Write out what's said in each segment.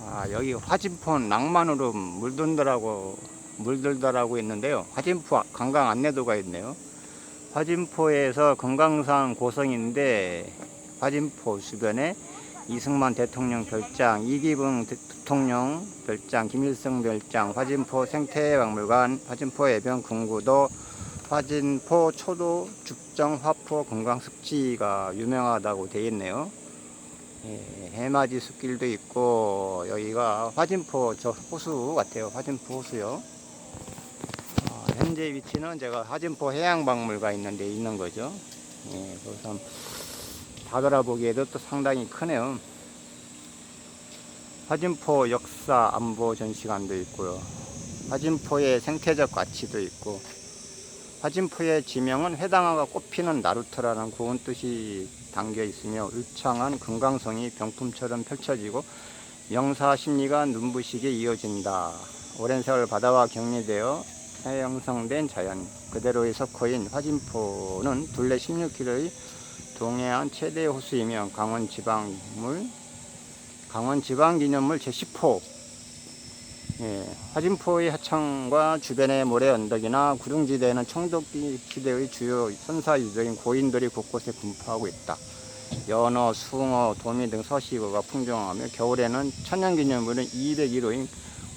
아, 여기 화진포 낭만으로 물든다라고 물들다라고 있는데요. 화진포 관광 안내도가 있네요. 화진포에서 금강산 고성인데 화진포 주변에 이승만 대통령 별장, 이기붕 대- 대통령 별장, 김일성 별장, 화진포 생태박물관, 화진포 해변 금구도, 화진포 초도 죽정 화포 금강습지가 유명하다고 되어 있네요. 예, 해맞이 숲길도 있고 여기가 화진포 저 호수 같아요. 화진포 호수요. 어, 현재 위치는 제가 화진포 해양박물관 있는데 있는 거죠. 예, 그래서 한번 다 돌아보기에도 또 상당히 크네요. 화진포 역사 안보 전시관도 있고요. 화진포의 생태적 가치도 있고 화진포의 지명은 회당화가 꽃피는 나루터라는 고운 뜻이 담겨 있으며 울창한 금강성이 병품처럼 펼쳐지고 명사 심리가 눈부시게 이어진다. 오랜 세월 바다와 격리되어 해형성된 자연 그대로의 석호인 화진포는 둘레 16km의 동해안 최대 호수이며 강원 지방물 강원 지방기념물 제10호 예, 화진포의 하천과 주변의 모래 언덕이나 구릉지대에는 청독기 시대의 주요 선사 유적인 고인들이 곳곳에 분포하고 있다. 연어, 숭어, 도미 등 서식어가 풍성하며 겨울에는 천연기념물은 201호인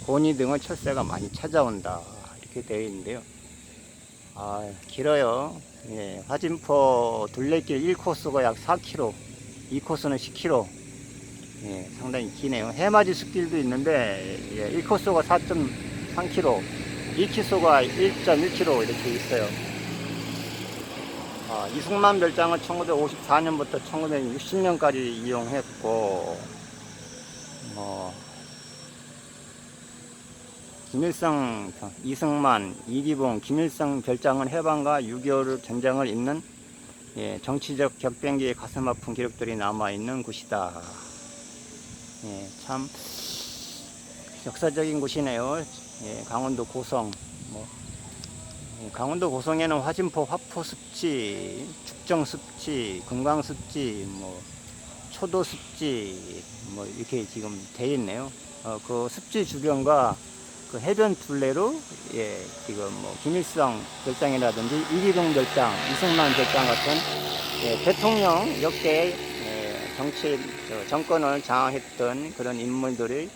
고니 등의 철새가 많이 찾아온다. 이렇게 되어 있는데요. 아, 길어요. 예, 화진포 둘레길 1코스가 약 4km, 2코스는 10km. 예, 상당히 기네요. 해맞이 숲길도 있는데 예, 1코스가 4.3km, 2코스가 1.1km 이렇게 있어요. 아, 이승만 별장은 1954년부터 1960년까지 이용했고, 뭐, 김일성, 이승만, 이기봉, 김일성 별장은 해방과 6.25 전쟁을 잇는 예, 정치적 격변기의 가슴 아픈 기록들이 남아있는 곳이다. 예, 참 역사적인 곳이네요. 예, 강원도 고성. 뭐, 예, 강원도 고성에는 화진포 화포 습지, 죽정습지, 금강 습지, 뭐 초도 습지, 뭐 이렇게 지금 돼 있네요. 어, 그 습지 주변과 그 해변 둘레로 예, 지금 뭐 김일성 별장이라든지 이기동 별장, 이승만 별장 같은 예, 대통령 역대 예, 정치 저 정권을 장악했던 그런 인물들의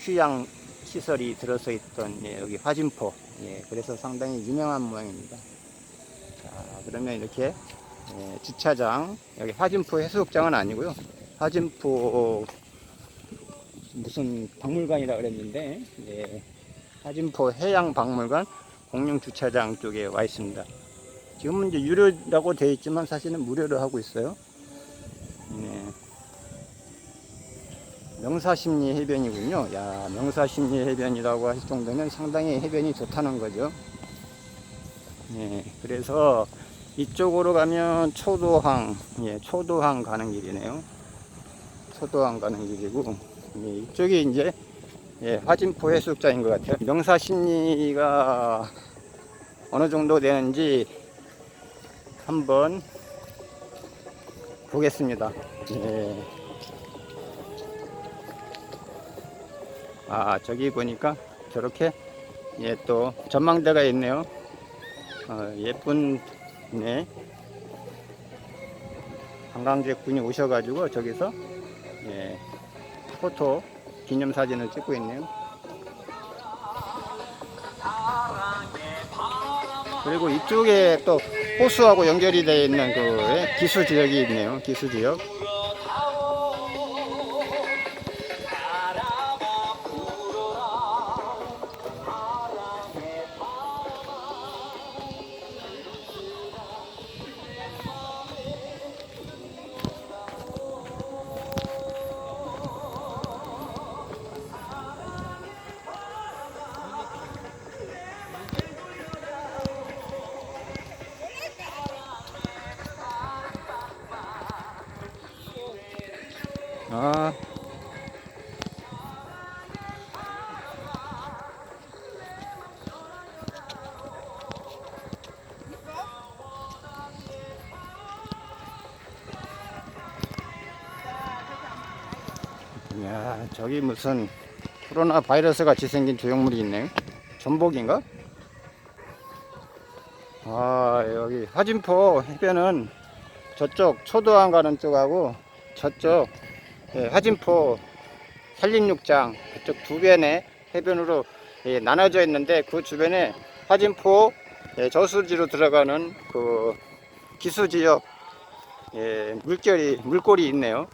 휴양 시설이 들어서 있던 예, 여기 화진포. 예, 그래서 상당히 유명한 모양입니다. 자, 그러면 이렇게 예, 주차장 여기 화진포 해수욕장은 아니고요. 화진포 무슨 박물관이라 그랬는데 예, 화진포 해양박물관 공영 주차장 쪽에 와 있습니다. 지금은 이제 유료라고 되어 있지만 사실은 무료로 하고 있어요. 명사심리 해변이군요. 야, 명사심리 해변이라고 할 정도면 상당히 해변이 좋다는 거죠. 네, 그래서 이쪽으로 가면 초도항, 예, 초도항 가는 길이네요. 초도항 가는 길이고, 예, 이쪽이 이제 예, 화진포 해수욕장인 것 같아요. 명사심리가 어느 정도 되는지 한번 보겠습니다. 예. 아, 저기 보니까 저렇게 예, 또 전망대가 있네요. 어, 예쁜 네. 관광객분이 오셔가지고 저기서 예, 포토 기념 사진을 찍고 있네요. 그리고 이쪽에 또 호수하고 연결이 되어 있는 그 예, 기수 지역이 있네요. 기수 지역. 아. 야, 저기 무슨 코로나 바이러스 같이 생긴 조형물이 있네. 전복인가? 아, 여기 화진포 해변은 저쪽 초도항 가는 쪽하고 저쪽 예, 화진포 산림육장 그쪽 두 변의 해변으로 예, 나눠져 있는데 그 주변에 화진포 예, 저수지로 들어가는 그 기수지역 예, 물결이 물골이 있네요.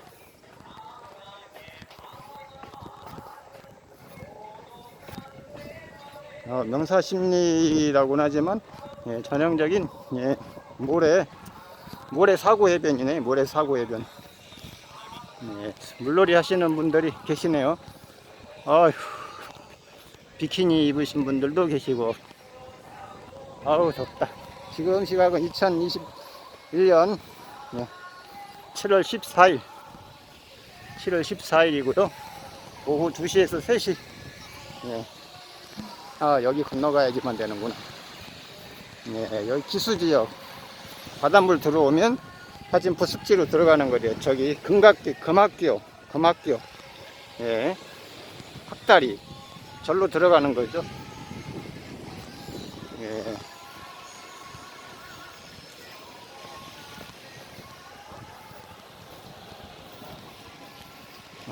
어, 명사심리라고는 하지만 예, 전형적인 예, 모래 모래 사고 해변이네 모래 사고 해변 예, 물놀이 하시는 분들이 계시네요. 아휴 비키니 입으신 분들도 계시고. 아우 덥다. 지금 시각은 2021년 7월 14일. 7월 14일이고요. 오후 2시에서 3시. 예. 아 여기 건너가야지만 되는구나. 예, 여기 기수지역. 바닷물 들어오면 화진포 습지로 들어가는 거래요. 저기 금각교 금학교 금학교 예. 학다리 절로 들어가는 거죠. 예.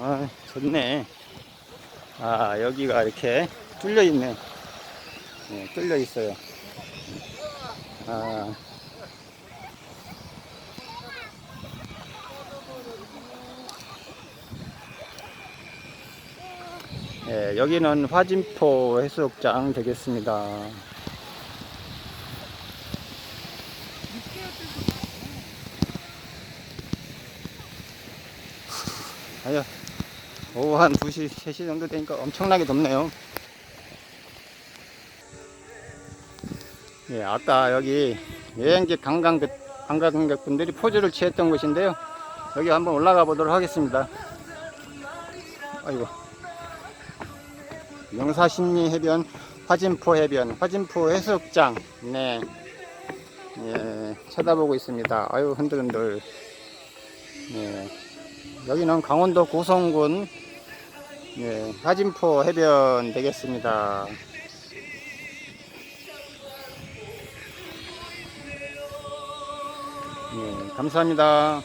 아 좋네. 아 여기가 이렇게 뚫려 있네. 네, 뚫려 있어요. 아 예, 여기는 화진포 해수욕장 되겠습니다. 아유, 오후 한 2시, 3시 정도 되니까 엄청나게 덥네요. 예, 아까 여기 여행객 관광객, 관광객분들이 포즈를 취했던 곳인데요. 여기 한번 올라가 보도록 하겠습니다. 아이고. 명사심리 해변, 화진포 해변, 화진포 해수욕장. 네. 예, 쳐다보고 있습니다. 아유, 흔들흔들. 예. 여기는 강원도 고성군, 예, 화진포 해변 되겠습니다. 예, 감사합니다.